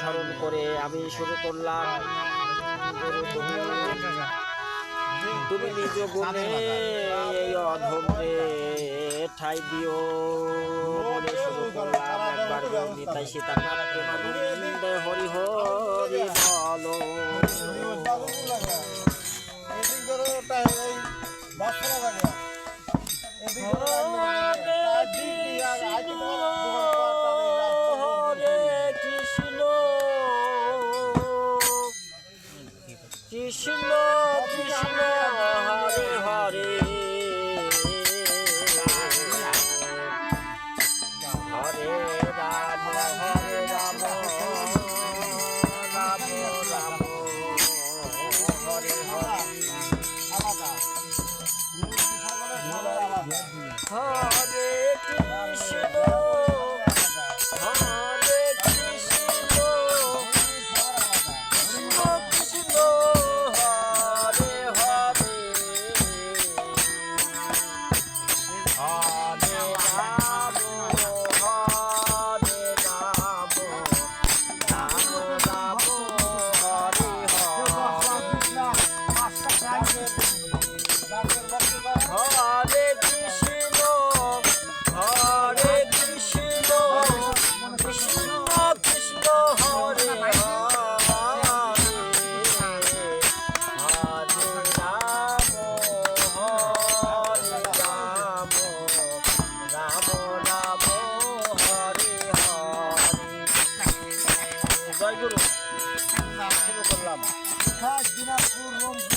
স্মরণ করে আমি শুরু করলাম। তুমি নিজ গুণে এই অধমে ঠাই দিও বলে শুরু করলাম। একবার নিতাই প্রেমানন্দে হরি হরি বলো। হরে 島、沖島。করো করলাম। দিনাজপুর রংপুর